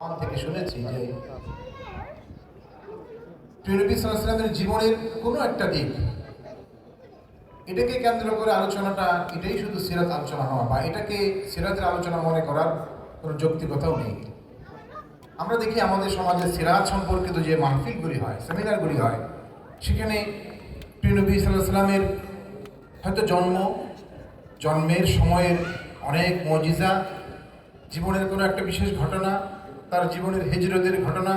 আমার থেকে শুনেছি যে নবী সাল্লামের জীবনের কোনো একটা দিক, এটাকে কেন্দ্র করে আলোচনাটা এটাই শুধু সিরাত আলোচনা হওয়া বা এটাকে সিরাতের আলোচনা মনে করার কোনো যৌক্তিকতাও নেই। আমরা দেখি আমাদের সমাজে সিরাজ সম্পর্কিত যে মাহফিলগুলি হয়, সেমিনারগুলি হয়, সেখানে নবী সাল্লাহ সাল্লামের হয়তো জন্ম, জন্মের সময়ের অনেক মজিজা, জীবনের কোনো একটা বিশেষ ঘটনা তার জীবনের হিজরতের ঘটনা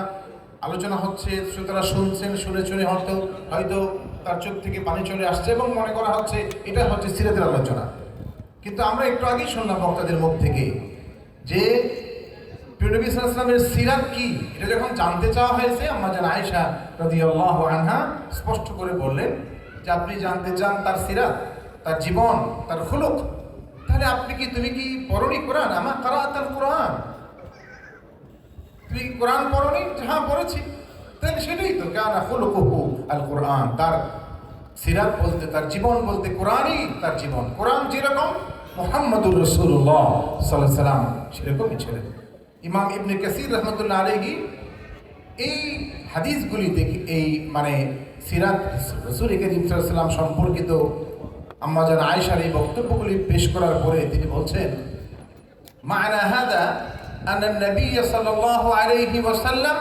আলোচনা হচ্ছে, শ্রোতারা শুনছেন, শুনে শুনে হয়তো হয়তো তার চোখ থেকে পানি চলে আসছে এবং মনে করা হচ্ছে এটা হচ্ছে সিরাতের আলোচনা। কিন্তু আমরা একটু আগেই শুনলাম বক্তাদের মুখ থেকে যে নবী সাল্লামের সিরাত কি? এটা যখন জানতে চাওয়া হয়েছে আমরা যেন আয়েশা রাদিয়াল্লাহু আনহা স্পষ্ট করে বললেন যে আপনি জানতে চান তার সিরাত, তার জীবন, তার খুলুক। তাহলে আপনি কি, তুমি কি পড়নি কোরআন? আমার কারা তার কোরআন। কি কোরআন পড়নি? হ্যাঁ পড়েছি। তাহলে সেটাই তো। কেন খুলুকুহু আল কোরআন। তার সিরাত বলতে, তার জীবন বলতে কোরআনই তার জীবন। কোরআন যেরকম, মোহাম্মদুর রসুল্লাহ সাল্লাহ সাল্লাম সেরকমই ছিলেন ইমাম ইবনে কাসির রহমতুল্লাহ আলহী এই হাদিসগুলি দেখে এই মানে সিরাত রসুল করিম সম্পর্কিত আম্মাজান আয়েশার এই বক্তব্যগুলি পেশ করার পরে তিনি বলছেন মায়না হাদা أن النبي صلى الله عليه وسلم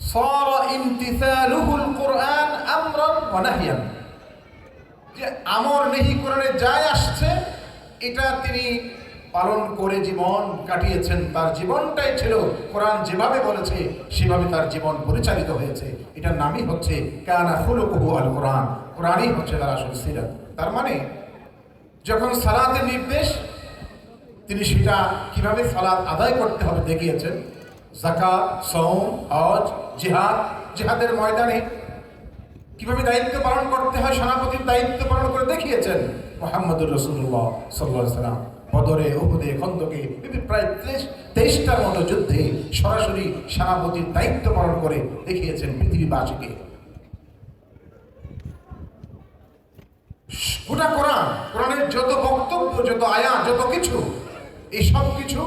صار امتثاله القرآن أمرا ونهيا যে আমর নেহি কোরআনে যাই আসছে এটা তিনি পালন করে জীবন কাটিয়েছেন তার জীবনটাই ছিল কোরআন যেভাবে বলেছে সেভাবে তার জীবন পরিচালিত হয়েছে এটার নামই হচ্ছে কানা ফুলকুহু আল কোরআন কোরআনই হচ্ছে তার আসল সিরাত তার মানে যখন সালাতের নির্দেশ, তিনি সেটা কীভাবে সালাত আদায় করতে হবে দেখিয়েছেন। জাকাত সৌম হজ, জিহাদ, জিহাদের ময়দানে কীভাবে দায়িত্ব পালন করতে হয়, সেনাপতির দায়িত্ব পালন করে দেখিয়েছেন মোহাম্মদুর রসুল্লাহ সাল্লাহ সাল্লাম। বদরে, উহুদে, খন্দকে প্রায় তেইশ তেইশটার মতো যুদ্ধে সরাসরি সেনাপতির দায়িত্ব পালন করে দেখিয়েছেন পৃথিবীবাসীকে। গোটা কোরআন, কোরআনের যত বক্তব্য, যত আয়া, যত কিছু, এই সব কিছু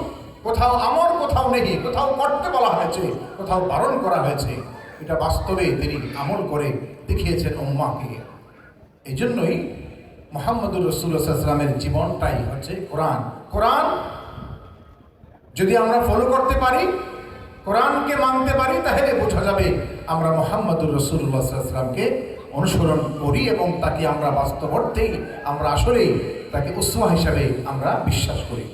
কোথাও আমর, কোথাও নেই কোথাও করতে বলা হয়েছে, কোথাও বারণ করা হয়েছে, এটা বাস্তবে তিনি আমল করে দেখিয়েছেন উম্মাকে এই জন্যই মোহাম্মদুর রসুল্লাহামের জীবনটাই হচ্ছে কোরআন। কোরআন যদি আমরা ফলো করতে পারি, কোরআনকে মানতে পারি, তাহলে বোঝা যাবে আমরা মোহাম্মদুর রসুল্লাহামকে অনুসরণ করি এবং তাকে আমরা বাস্তব অর্থেই আমরা আসলেই তাকে উৎসাহ হিসাবে আমরা বিশ্বাস করি।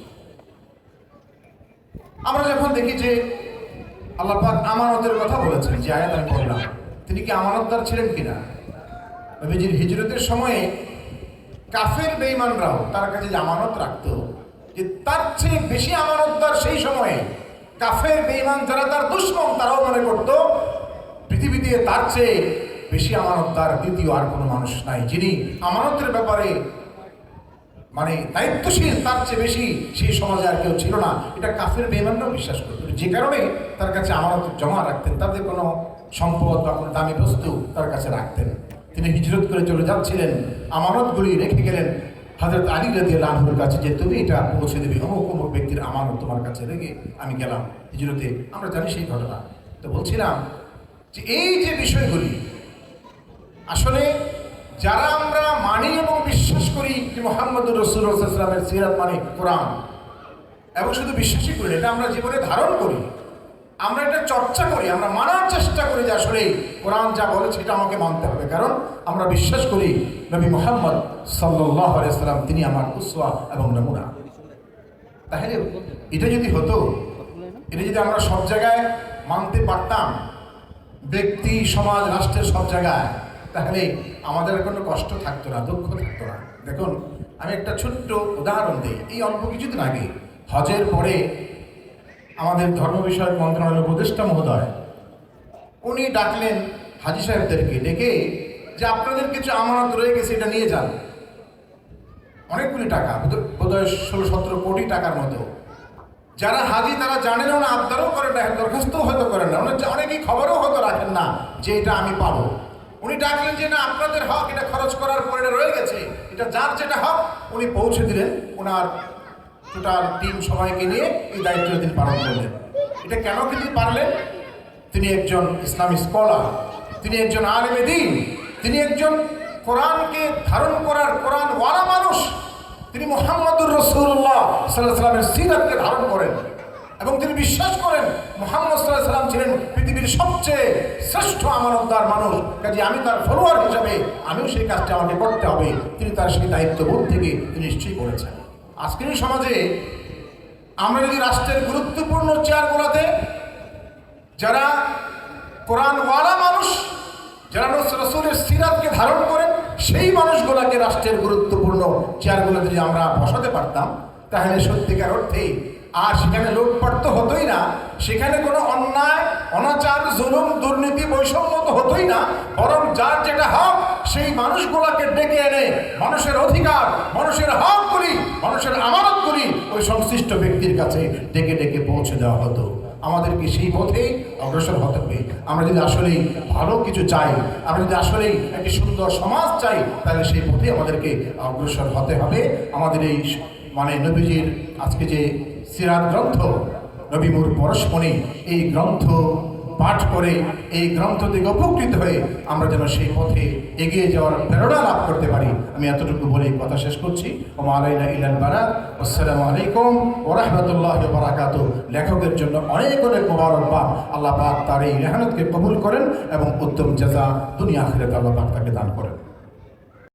আমরা যখন দেখি যে আল্লাপাক আমানতের কথা বলেছেন, যে আয়াত আমি বললাম তিনি কি আমানতদার ছিলেন কিনা? নবীজির হিজরতের সময়ে কাফের বেঈমানরাও তার কাছে যে আমানত রাখতো, যে তার চেয়ে বেশি আমানতদার সেই সময়ে কাফের বেঈমান যারা, তার দুশ্মন তারাও মনে করত, পৃথিবীতে তার চেয়ে বেশি আমানতদার দ্বিতীয় আর কোনো মানুষ নাই। যিনি আমানতের ব্যাপারে মানে দায়িত্বশীল, তার চেয়ে বেশি সেই সমাজে আর কেউ ছিল না। এটা কাফের বেমানরাও বিশ্বাস করত। যে কারণে তার কাছে আমানত জমা রাখতেন, তাদের কোনো সম্পদ বা কোনো দামি বস্তু তার কাছে রাখতেন। তিনি হিজরত করে চলে যাচ্ছিলেন, আমানতগুলি রেখে গেলেন হজরত আলী রাজি আল্লাহুর কাছে যে, তুমি এটা পৌঁছে দেবে। অমুক অমুক ব্যক্তির আমানত তোমার কাছে রেখে আমি গেলাম হিজরতে। আমরা জানি সেই ঘটনা। তো বলছিলাম যে, এই যে বিষয়গুলি আসলে যারা আমরা মানি এবং বিশ্বাস করি যে মোহাম্মদুর রসুলামের সিরাত মানে কোরআন, এবং শুধু বিশ্বাসই করি এটা আমরা জীবনে ধারণ করি, আমরা এটা চর্চা করি, আমরা মানার চেষ্টা করি যে আসলে কোরআন যা বলে সেটা আমাকে মানতে হবে। কারণ আমরা বিশ্বাস করি নবী মোহাম্মদ আলাইসাল্লাম তিনি আমার উসওয়া এবং নমুনা। তাহলে এটা যদি হতো, এটা যদি আমরা সব জায়গায় মানতে পারতাম, ব্যক্তি, সমাজ, রাষ্ট্রের সব জায়গায় তাহলে আমাদের কোনো কষ্ট থাকতো না, দুঃখ থাকতো না। দেখুন, আমি একটা ছোট্ট উদাহরণ দিই। এই অল্প কিছুদিন আগে, হজের পরে আমাদের ধর্ম বিষয়ক মন্ত্রণালয়ের উপদেষ্টা মহোদয়, উনি ডাকলেন হাজি সাহেবদেরকে ডেকে যে আপনাদের কিছু আমানত রয়ে গেছে, এটা নিয়ে যান। অনেকগুলি টাকা বোধ- বোধহয় ষোলো সতেরো কোটি টাকার মতো। যারা হাজি, তারা জানেনও না, আবদারও করেন না, দরখাস্তও হয়তো করেন না। অনেকেই খবরও হয়তো রাখেন না যে এটা আমি পাবো। উনি ডাকলেন যে, না, আপনাদের হক, এটা খরচ করার পরে এটা রয়ে গেছে। এটা যার যেটা হক, উনি পৌঁছে দিলেন। ওনার টোটাল টিম সবাইকে নিয়ে এই দায়িত্বটা তিনি পালন করলেন। এটা কেন তিনি পারলেন? তিনি একজন ইসলামী স্কলার তিনি একজন আলেমে দিন, তিনি একজন কোরআনকে ধারণ করার কোরআন ওয়ালা মানুষ। তিনি মোহাম্মদুর রসুল্লাহ সাল্লাহ সাল্লামের সিরাতকে ধারণ করেন। এবং তিনি বিশ্বাস করেন মোহাম্মদ সাল্লাম ছিলেন পৃথিবীর সবচেয়ে শ্রেষ্ঠ আমানতদার মানুষ। কাজে আমি তার ফলোয়ার হিসাবে আমিও সেই কাজটা আমাকে করতে হবে। তিনি তার সেই দায়িত্ববোধ থেকে নিশ্চয়ই করেছেন। আজকের সমাজে আমরা যদি রাষ্ট্রের গুরুত্বপূর্ণ চেয়ারগুলোতে যারা কোরআনওয়ালা মানুষ, যারা রসুলের সিরাতকে ধারণ করেন, সেই মানুষগুলোকে রাষ্ট্রের গুরুত্বপূর্ণ চেয়ারগুলো যদি আমরা বসাতে পারতাম, তাহলে সত্যিকার অর্থে আর সেখানে লুটপাট তো হতোই না, সেখানে কোনো অন্যায়, অনাচার, জুলুম, দুর্নীতি, বৈষম্য তো হতোই না, বরং যার যেটা হক, সেই মানুষগুলোকে ডেকে এনে মানুষের অধিকার, মানুষের হক করি মানুষের আমানত করি ওই সংশ্লিষ্ট ব্যক্তির কাছে ডেকে ডেকে পৌঁছে দেওয়া হতো। আমাদেরকে সেই পথে অগ্রসর হতে হবে? আমরা যদি আসলেই ভালো কিছু চাই, আমরা যদি আসলেই একটি সুন্দর সমাজ চাই, তাহলে সেই পথে আমাদেরকে অগ্রসর হতে হবে। আমাদের এই মানে নবীজির আজকে যে সিরাত গ্রন্থ, নবীমুর পরশমণি, এই গ্রন্থ পাঠ করে, এই গ্রন্থ থেকে উপকৃত হয়ে আমরা যেন সেই পথে এগিয়ে যাওয়ার প্রেরণা লাভ করতে পারি। আমি এতটুকু বলে কথা শেষ করছি। ইলাল বারাক আসসালামু আলাইকুম ওয়া রাহমাতুল্লাহি ওয়া বারাকাতুহু লেখকের জন্য অনেক অনেক মোবারকবাদ। আল্লাহ পাক তার এই মেহনতকে কবুল করেন এবং উত্তম জাযা দুনিয়া আখিরাতে আল্লাহ পাক তাকে দান করেন।